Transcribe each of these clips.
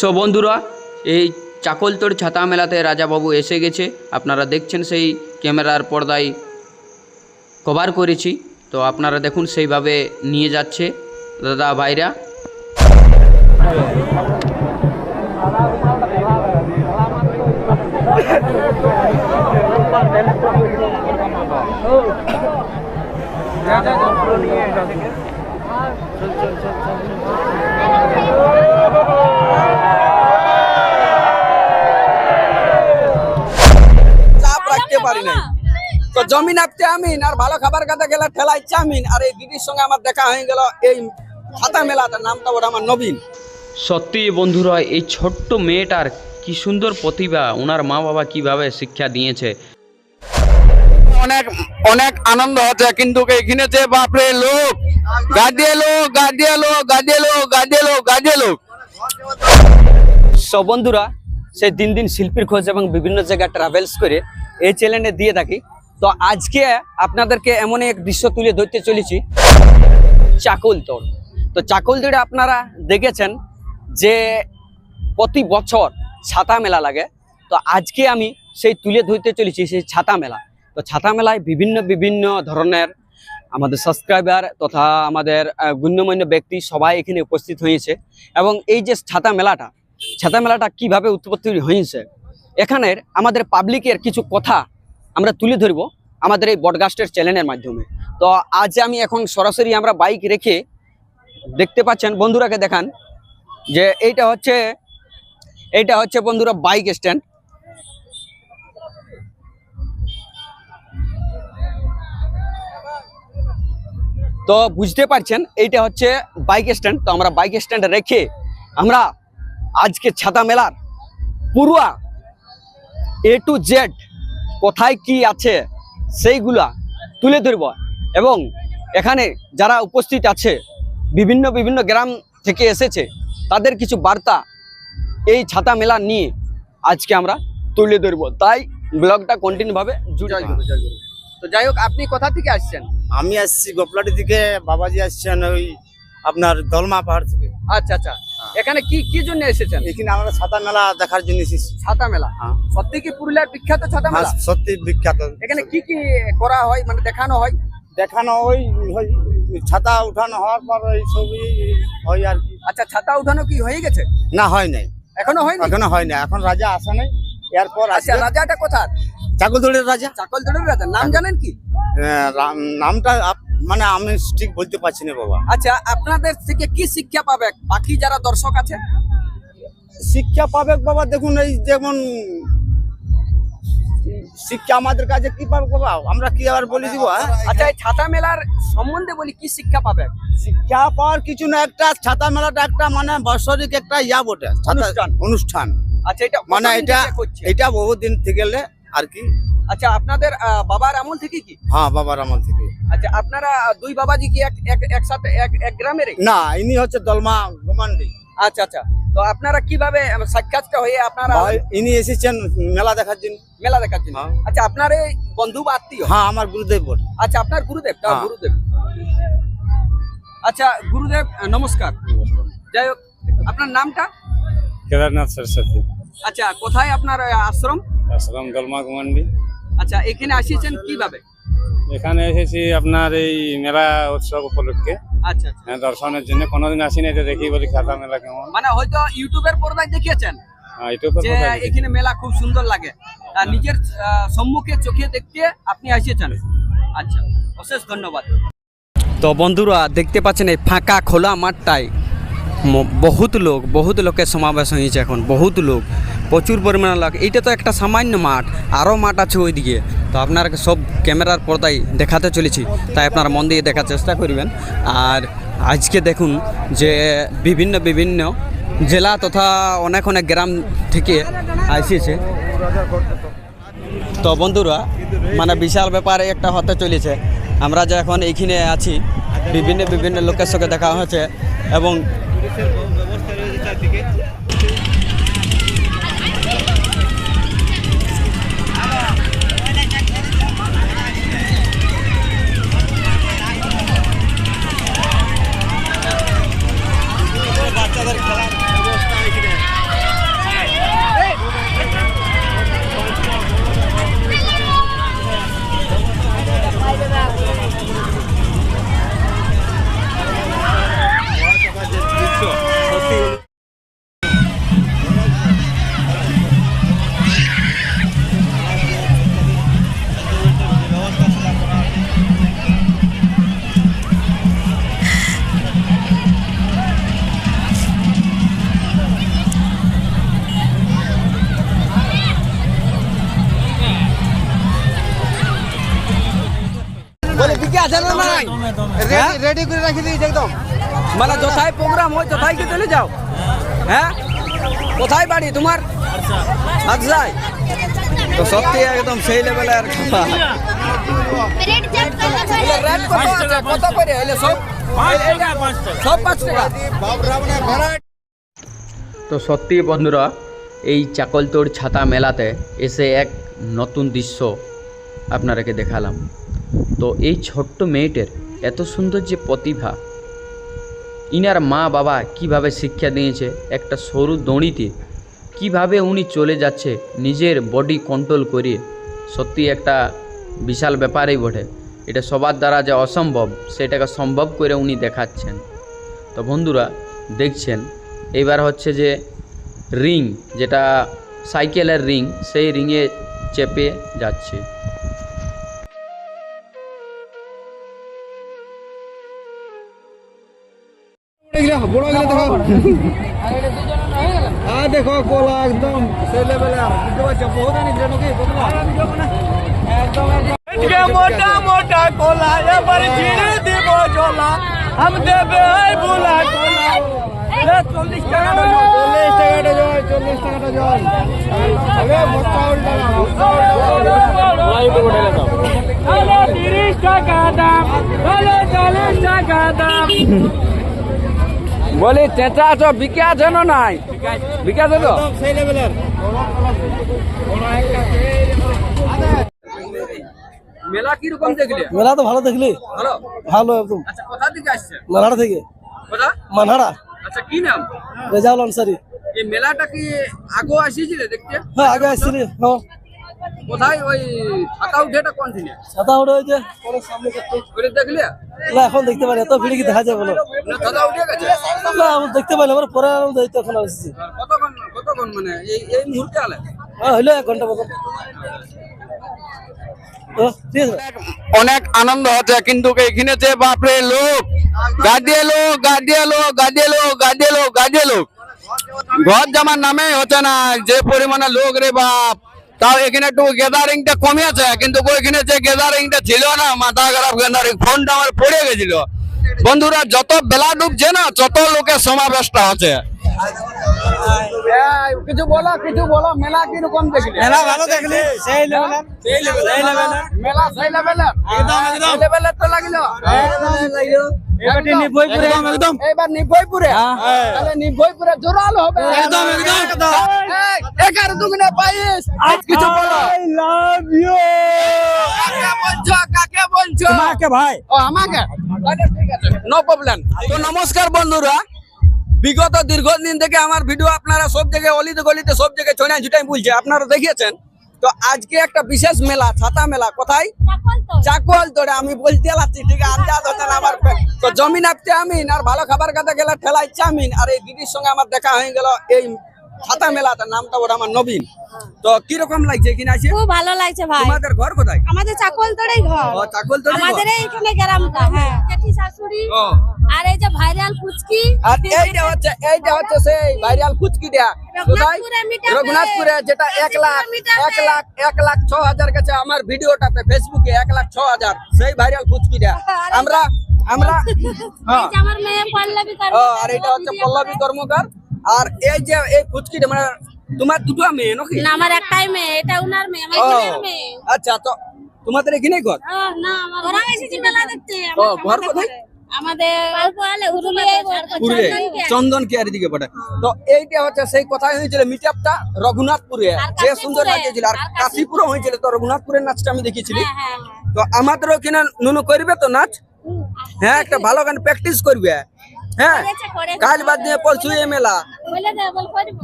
So বন্ধুরা, এই চাকলতোড় ছাতা মেলাতে রাজাবাবু এসে গেছে। আপনারা দেখছেন সেই ক্যামেরার পর্দায় কভার করেছি। তো আপনারা দেখুন সেইভাবে নিয়ে যাচ্ছে দাদা ভাইরা। রাখতে পারি নাই। তো জমিন আপতে আমিন আর ভালো খাবার খেতে গেলে ঠেলাই চামিন। আর এই দিদির সঙ্গে আমার দেখা হয়ে গেল এই ছাতা মেলাটা নামটা ওটা আমার নবীন। সত্যি বন্ধুরা এই ছোট্ট মেয়েটার কি সুন্দর প্রতিভা ওনার মা বাবা কীভাবে শিক্ষা দিয়েছে। অনেক অনেক আনন্দ হচ্ছে কিন্তু এখানে যে বাপরে লোক এলো গাড়ি এলো গাড়ি এলো সব বন্ধুরা সে দিন দিন শিল্পীর খোঁজ এবং বিভিন্ন জায়গায় ট্রাভেলস করে এই চ্যানেলে দিয়ে থাকি। তো আজকে আপনাদেরকে এমন এক দৃশ্য তুলে ধরতে চলেছি চাকুলতোড় তো চাকুলতোড়ে আপনারা দেখেছেন যে প্রতি বছর ছাতা মেলা লাগে। তো আজকে আমি সেই তুলে ধরতে চলেছি সেই ছাতা মেলা। তো ছাতা মেলায় বিভিন্ন বিভিন্ন ধরনের আমাদের সাবস্ক্রাইবার তথা আমাদের গণ্যমান্য ব্যক্তি সবাই এখানে উপস্থিত হয়েছে। এবং এই যে ছাতা মেলাটা ছাতা মেলাটা কীভাবে উৎপত্তি হয়েছে? এখানের আমাদের পাবলিকের কিছু কথা আমরা তুলে ধরবো আমাদের এই বডগাস্টের চ্যানেলের মাধ্যমে। তো আজ আমি এখন সরাসরি আমরা বাইক রেখে দেখতে পাচ্ছেন, বন্ধুরাকে দেখান, যে এইটা হচ্ছে এইটা হচ্ছে বন্ধুরা বাইক স্ট্যান্ড তো বুঝতে পারছেন, এইটা হচ্ছে বাইক স্ট্যান্ড তো আমরা বাইক স্ট্যান্ড রেখে আমরা আজকে ছাতা মেলার। পুরুয়া এ টু জেড কোথায় কি আছে সেইগুলা তুলে ধরব এবং এখানে যারা উপস্থিত আছে বিভিন্ন বিভিন্ন গ্রাম থেকে এসেছে তাদের কিছু বার্তা এই ছাতা মেলা নিয়ে আজকে আমরা তুলে ধরব। তাই ব্লগটা কন্টিনিউ ভাবে জুড়ে। তো যাই হোক আপনি কোথা থেকে আসছেন? আমি আসছি গোপলাটি থেকে বাবাজি আসছেন ওই আপনার দলমা পাহাড় থেকে। আচ্ছা আচ্ছা। এখানে কি কি জন্য এসেছেন? এখানে আমরা ছাতা মেলা দেখার জন্য এসেছি। ছাতা মেলা? হ্যাঁ। সত্যি কি পুরুলিয়ার বিখ্যাত ছাতা মেলা? হ্যাঁ, সত্যি বিখ্যাত। এখানে কি কি করা হয় মানে দেখানো হয়? দেখানো ওই ছাতা উঠানো হওয়ার পর ওই ছবি হয় আর কি। আচ্ছা ছাতা উঠানো কি হয়ে গেছে? না হয় নাই। এখনও হয়নি? এখনও হয় না এখন রাজা আসে নাই। এরপর আচ্ছা আসবে। রাজাটা কোথার? চাকুদুলের রাজা। চাকলদড়ের রাজা নাম জানেন কি? নামটা মানে আমি ঠিক বলতে পারছি না বাবা। আচ্ছা আপনাদের থেকে কি শিক্ষা পাবে? বাকি যারা দর্শক আছে? শিক্ষা পাবে বাবা দেখুন এই যেমন শিক্ষা আমাদের কাছে কি পাবে বাবা? আমরা কি আবার বলে দিব হ্যাঁ? আচ্ছা এই ছাতা মেলার সম্বন্ধে বলি কি শিক্ষা পাবে? শিক্ষা পাওয়ার কিছু না একটা ছাতা মেলাটা একটা মানে বাৎসরিক একটা ইয়া বটে অনুষ্ঠান। আচ্ছা এটা মানে এটা? এটা বহুদিন থেকে গেলে আর কি। আচ্ছা আপনাদের বাবার আমল থেকে কি? হ্যাঁ বাবার আমল থেকে। আচ্ছা আপনারা দুই বাবাজি কি এক এক- একসাথে এক এক গ্রামেরই? না ইনি হচ্ছে দলমা গোমান্ডি আচ্ছা আচ্ছা। তো আপনারা কীভাবে সাক্ষাৎটা হয়ে আপনারা ইনি এসেছেন মেলা দেখার জন্য। মেলা দেখার জন্য। হ্যাঁ। আচ্ছা আপনার এই বন্ধু বা আত্মীয়? হ্যাঁ আমার গুরুদেব বটে আচ্ছা আপনার গুরুদেব তা হ্যাঁ। গুরুদেব। আচ্ছা গুরুদেব নমস্কার। যাই হোক আপনার নামটা? কেদারনাথ সরস্বতী। আচ্ছা কোথায় আপনার আশ্রম? আশ্রম দলমা কুমান্ডি আচ্ছা এখানে আসিয়েছেন কীভাবে? এখানে এসেছি আপনার এই মেলা উৎসব উপলক্ষে। আচ্ছা আচ্ছা। হ্যাঁ, দর্শনের জন্য। কোনোদিন আসিনি তো দেখি বলি খাতা মেলা কেমন। মানে হয়তো ইউটিউবের পর্দায় দেখিয়েছেন? হ্যাঁ, যে এখানে মেলা খুব সুন্দর লাগে। আর নিজের সম্মুখে চোখে দেখতে আপনি আসিয়েছেন? আচ্ছা অশেষ ধন্যবাদ। তো বন্ধুরা দেখতে পাচ্ছেন এই ফাঁকা খোলা মাঠটায় বহুত লোক বহুত লোকের সমাবেশ হয়েছে এখন বহুত লোক। প্রচুর পরিমাণে লোক এইটা তো একটা সামান্য মাঠ, আরও মাঠ আছে ওইদিকে। তো আপনারা সব ক্যামেরার পর্দায় দেখাতে চলেছি, তাই আপনারা মন দিয়ে দেখার চেষ্টা করবেন। আর আজকে দেখুন যে বিভিন্ন বিভিন্ন জেলা তথা অনেক অনেক গ্রাম থেকে আসিয়েছে। তো বন্ধুরা মানে বিশাল ব্যাপারে একটা হতে চলেছে। আমরা যে এখন এইখানে আছি, বিভিন্ন বিভিন্ন লোকের সঙ্গে দেখা হয়েছে এবং বলে না হ্যাঁ? রেডি করে রাখি দিয়েছি একদম। মানে যথায় প্রোগ্রাম হয় তথায় কি চলে যাও? হ্যাঁ? কোথায় বাড়ি তোমার? আচ্ছাই তো সত্যি একদম সেই লেভেলের খাবার। কত করে এলে সব? সব পাঁচ টাকা? তো সত্যি বন্ধুরা এই চাকলতোড় ছাতা মেলাতে এসে এক নতুন দৃশ্য আপনারাকে দেখালাম। তো এই ছোট্ট মেয়েটের এত সুন্দর যে প্রতিভা। ইনার মা বাবা কীভাবে শিক্ষা দিয়েছে একটা সরু দড়িতে? কীভাবে উনি চলে যাচ্ছে নিজের বডি কন্ট্রোল করিয়ে? সত্যি একটা বিশাল ব্যাপারই বটে। এটা সবার দ্বারা যে অসম্ভব, সেটাকে সম্ভব করে উনি দেখাচ্ছেন। তো বন্ধুরা, দেখছেন? এবার হচ্ছে যে রিং যেটা সাইকেলের রিং সেই রিংয়ে চেপে যাচ্ছে। বড় গেলে দেখো। হ্যাঁ দেখো কলা একদম সেই লেভেলে বুঝতে পারছ? বহুত আনিছে নাকি? একদম মোটা মোটা কলা এবার ছিঁড়ে দিব জলা আম দেবে বুলা কলা। চল্লিশ টাকা চল্লিশ টাকাটা চল্লিশ টাকা দাম চল্লিশ টাকা দাম। বলি চেঁচা আছো বিকে আছে না নাই। বিকে আছে তো মেলা কীরকম দেখলে? মেলা তো ভালো দেখলি। ভালো? ভালো একদম। আচ্ছা কোথা থেকে আসছে মানহারা থেকে। কোথা? মানহারা। আচ্ছা কি নাম? রেজাউল আনসারি। এই মেলাটা কি আগো আসিছিলে দেখতে? হ্যাঁ আগে আসছিলি হ্যাঁ। কোথায়? ওই ছাতা উঠেটা কন্টিনিউ ছাতা উঠে হয়েছে পরে সামনে করতে দেখলে? না এখন দেখতে পারি এত ভিড়ে কি দেখা যায় বলো? না ছাতা উঠে গেছে? না আমি দেখতে পাইলে আমার পরে আমি দায়িত্ব এখন আসছি কতক্ষণ কতক্ষণ মানে এই এই মুহূর্তে আলে? হ্যাঁ হইল এক ঘণ্টা মতো। ও, ঠিক আছে। অনেক আনন্দ হচ্ছে কিন্তু এখানে যে বাপরে লোক গাড়িয়ে লোক গাড়িয়ে লোক গাড়িয়ে লোক গাড়িয়ে লোক গাড়িয়ে লোক। ঘর জামার নামে হচ্ছে না যে পরিমাণে লোক রে বাপ। তাও এখানে একটু গ্যাদারিংটা কমে আছে কিন্তু ওইখানে যে গ্যাদারিংটা ছিল না, মাথা খারাপ গ্যাদারিং ফোনটা আমার পড়ে গেছিল। বন্ধুরা, যত বেলা ডুবছে না, তত লোকের সমাবেশটা হচ্ছে। কিছু বলো কিছু বলো মেলা কীরকম দেখলি? মেলা ভালো দেখলি সেই লেভেলের সেই লেভেলের মেলা সেই লেভেলের একদম একদম। লেভেলের তো লাগিল। এবার তাহলে নিবইপুরে জোরালো হবে। একদম, একদম। এই, এগারো দুগুণে বাইশ। আজ কিছু বলো। I love you. কাকে বলছো ভাই। ও আমাকে? ঠিক আছে। নো প্রবলেম তো নমস্কার বন্ধুরা। বিগত দীর্ঘদিন থেকে আমার ভিডিও আপনারা সব জায়গায় অলিতে গলিতে সব জায়গায় ছড়াই ঝুটাই বলছে আপনারা দেখিয়েছেন? তো আজকে একটা বিশেষ মেলা ছাতা মেলা কোথায়? চাকল তোরে। আমি বলতে লাগছি ঠিক আছে আন্দাজ হচ্ছে না আমার তো জমিন আপতে আমিন আর ভালো খাবার খাতে গেলে ঠেলাই চামিন আর এই দিদির সঙ্গে আমার দেখা হয়ে গেল এই ছাতা মেলাতে নামটা ওটা আমার নবীন। তো কীরকম লাগছে কিনা আছে খুব ভালো লাগছে ভাই। তোমাদের ঘর কোথায়? আমাদের চাকলতোড়েই ঘর। ও চাকল তোরে আমাদের এইখানে গ্রামটা হ্যাঁ। জেঠি শাশুড়ি ও। আর এই যে ভাইরাল ফুচকি। আর এইটা হচ্ছে এইটা হচ্ছে সেই ভাইরাল কুচকিটা কোথায়? রঘুনাথপুরে যেটা এক লাখ মিটাপে। এক লাখ এক লাখ ছ হাজার কাছে আমার ভিডিওটাতে ফেসবুকে এক লাখ ছ হাজার সেই ভাইরাল কুচকিটা আমরা আমরা হ্যাঁ আমার মেয়ে পল্লবী ও, আর এটা হচ্ছে পল্লবী কর্মকার। আর এই যে এই ফুচকিটা মানে তোমার দুটো মেয়ে নাকি? না আমার একটাই মেয়ে এটা উনার মেয়ে আমার বোনের মেয়ে। আচ্ছা তো তোমাদের এখানেই ঘর? না আমার ঘর এসেছি মেলা দেখতে ও, ঘর কোথায়? আমাদের। চন্দন কেয়ারি দিকে পড়ে তো এইটা হচ্ছে সেই কথাই হয়েছিল রঘুনাথপুরে। যে সুন্দর আর কাশীপুরে হয়েছিল। তো রঘুনাথপুরের নাচটা আমি দেখেছিলি হ্যাঁ, হ্যাঁ, হ্যাঁ। তো আমাদের ওখানে নুনু করবে তো নাচ? হ্যাঁ একটা ভালো গান প্র্যাকটিস করবে। হ্যাঁ করেছে, করেছে। কাল বাদ দিয়ে পরশু এ মেলা। বলে দে, বল করব।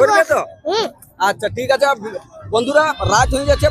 করবে। তো? আচ্ছা ঠিক আছে বন্ধুরা রাত হয়ে যাচ্ছে